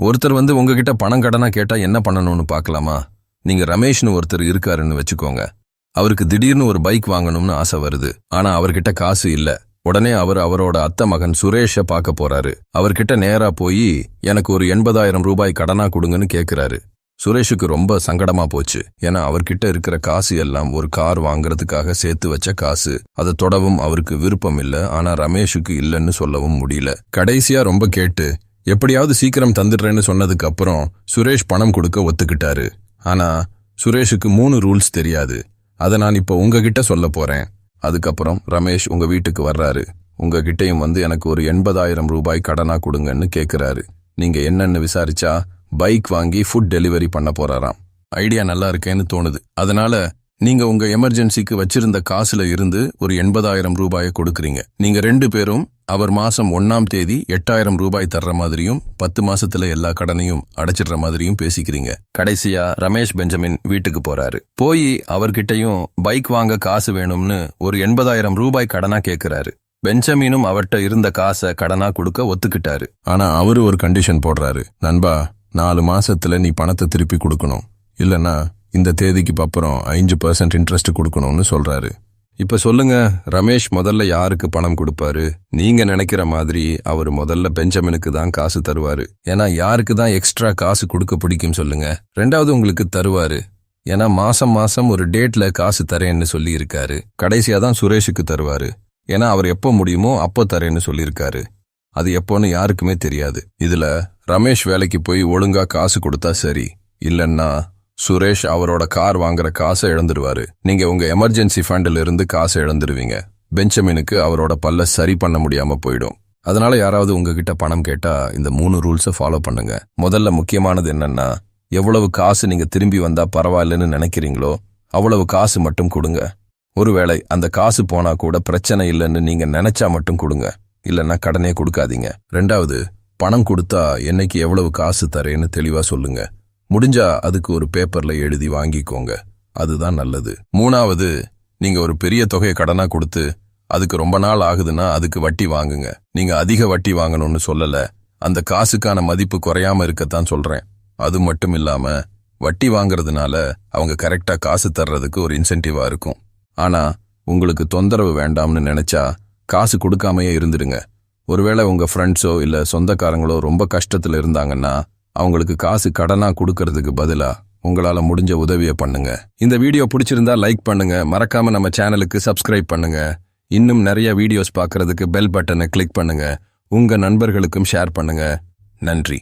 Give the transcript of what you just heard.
ஒருத்தர் வந்து உங்ககிட்ட பணம் கடனா கேட்டா என்ன பண்ணணும்னு பார்க்கலாமா? நீங்க ரமேஷ்னு ஒருத்தர் இருக்காருன்னு வச்சுக்கோங்க. அவருக்கு திடீர்னு ஒரு பைக் வாங்கணும்னு ஆசை வருது. ஆனா அவர்கிட்ட காசு இல்ல. உடனே அவர் அவரோட அத்தை மகன் சுரேஷ பார்க்க போறாரு. அவர்கிட்ட நேரா போய் எனக்கு ஒரு எண்பதாயிரம் ரூபாய் கடனா கொடுங்கன்னு கேக்குறாரு. சுரேஷுக்கு ரொம்ப சங்கடமா போச்சு. ஏன்னா அவர்கிட்ட இருக்கிற காசு எல்லாம் ஒரு கார் வாங்குறதுக்காக சேர்த்து வச்ச காசு. அதை தொடவும் அவருக்கு விருப்பம் இல்ல. ஆனா ரமேஷுக்கு இல்லைன்னு சொல்லவும் முடியல. கடைசியா ரொம்ப கேட்டு எப்படியாவது சீக்கிரம் தந்துடுறேன்னு சொன்னதுக்கு அப்புறம் சுரேஷ் பணம் கொடுக்க ஒத்துக்கிட்டாரு. ஆனா சுரேஷுக்கு மூணு ரூல்ஸ் தெரியாது. அதை நான் இப்போ உங்ககிட்ட சொல்ல போறேன். அதுக்கப்புறம் ரமேஷ் உங்க வீட்டுக்கு வர்றாரு. உங்ககிட்டயும் வந்து எனக்கு ஒரு எண்பதாயிரம் ரூபாய் கடனா கொடுங்கன்னு கேட்குறாரு நீங்க என்னன்னு விசாரிச்சா பைக் வாங்கி ஃபுட் டெலிவரி பண்ண போறாராம். ஐடியா நல்லா இருக்கேன்னு தோணுது. அதனால நீங்க உங்க எமர்ஜென்சிக்கு வச்சிருந்த காசுல இருந்து ஒரு எண்பதாயிரம் ரூபாயை கொடுக்குறீங்க. நீங்க ரெண்டு பேரும் அவர் மாசம் ஒன்னாம் தேதி எட்டாயிரம் ரூபாய் தர்ற மாதிரியும் பத்து மாசத்துல எல்லா கடனையும் அடைச்சிடுற மாதிரியும் பேசிக்கிறீங்க. கடைசியா ரமேஷ் பெஞ்சமின் வீட்டுக்கு போறாரு. போய் அவர்கிட்டயும் பைக் வாங்க காசு வேணும்னு ஒரு எண்பதாயிரம் ரூபாய் கடனா கேக்குறாரு. பெஞ்சமினும் அவர்கிட்ட இருந்த காசை கடனா கொடுக்க ஒத்துக்கிட்டாரு. ஆனா அவரு ஒரு கண்டிஷன் போடுறாரு. நண்பா நாலு மாசத்துல நீ பணத்தை திருப்பி கொடுக்கணும். இல்லைன்னா இந்த தேதிக்கு அப்புறம் ஐந்து பர்சன்ட் இன்ட்ரெஸ்ட் கொடுக்கணும்னு சொல்றாரு. இப்ப சொல்லுங்க ரமேஷ் முதல்ல யாருக்கு பணம் கொடுப்பாரு? நீங்க நினைக்கிற மாதிரி அவர் முதல்ல பெஞ்சமினுக்கு தான் காசு தருவாரு. ஏன்னா யாருக்கு தான் எக்ஸ்ட்ரா காசு கொடுக்க பிடிக்கும் சொல்லுங்க. ரெண்டாவது உங்களுக்கு தருவாரு. ஏன்னா மாசம் மாசம் ஒரு டேட்ல காசு தரேன்னு சொல்லி இருக்காரு கடைசியா தான் சுரேஷுக்கு தருவாரு. ஏன்னா அவர் எப்போ முடியுமோ அப்போ தரேன்னு சொல்லியிருக்காரு. அது எப்போன்னு யாருக்குமே தெரியாது. இதுல ரமேஷ் வேலைக்கு போய் ஒழுங்கா காசு கொடுத்தா சரி. இல்லைன்னா சுரேஷ் அவரோட கார் வாங்குற காசை இழந்துருவாரு. நீங்க உங்க எமர்ஜென்சி ஃபண்டில் இருந்து காசை இழந்துருவீங்க. பெஞ்சமினுக்கு அவரோட பல்ல சரி பண்ண முடியாம போயிடும். அதனால யாராவது உங்ககிட்ட பணம் கேட்டா இந்த மூணு ரூல்ஸை ஃபாலோ பண்ணுங்க. முதல்ல முக்கியமானது என்னன்னா எவ்வளவு காசு நீங்க திரும்பி வந்தா பரவாயில்லன்னு நினைக்கிறீங்களோ அவ்வளவு காசு மட்டும் கொடுங்க. ஒருவேளை அந்த காசு போனா கூட பிரச்சனை இல்லைன்னு நீங்க நினைச்சா மட்டும் கொடுங்க. இல்லைன்னா கடனே கொடுக்காதீங்க. ரெண்டாவது பணம் கொடுத்தா என்னைக்கு எவ்வளவு காசு தரேன்னு தெளிவா சொல்லுங்க. முடிஞ்சா அதுக்கு ஒரு பேப்பர்ல எழுதி வாங்கிக்கோங்க. அதுதான் நல்லது. மூணாவது நீங்க ஒரு பெரிய தொகையை கடனா கொடுத்து அதுக்கு ரொம்ப நாள் ஆகுதுன்னா அதுக்கு வட்டி வாங்குங்க. நீங்க அதிக வட்டி வாங்கணும்னு சொல்லல. அந்த காசுக்கான மதிப்பு குறையாம இருக்கத்தான் சொல்றேன். அது மட்டும் இல்லாம வட்டி வாங்குறதுனால அவங்க கரெக்டா காசு தர்றதுக்கு ஒரு இன்சென்டிவா இருக்கும். ஆனா உங்களுக்கு தொந்தரவு வேண்டாம்னு நினைச்சா காசு கொடுக்காமையே இருந்துடுங்க. ஒருவேளை உங்க ஃப்ரெண்ட்ஸோ இல்ல சொந்தக்காரங்களோ ரொம்ப கஷ்டத்துல இருந்தாங்கன்னா அவங்களுக்கு காசு கடனாக கொடுக்கறதுக்கு பதிலாக உங்களால் முடிஞ்ச உதவியை பண்ணுங்க. இந்த வீடியோ பிடிச்சிருந்தா லைக் பண்ணுங்க. மறக்காம நம்ம சேனலுக்கு சப்ஸ்கிரைப் பண்ணுங்க. இன்னும் நிறைய வீடியோஸ் பார்க்கறதுக்கு பெல் பட்டனை கிளிக் பண்ணுங்க. உங்க நண்பர்களுக்கும் ஷேர் பண்ணுங்க. நன்றி.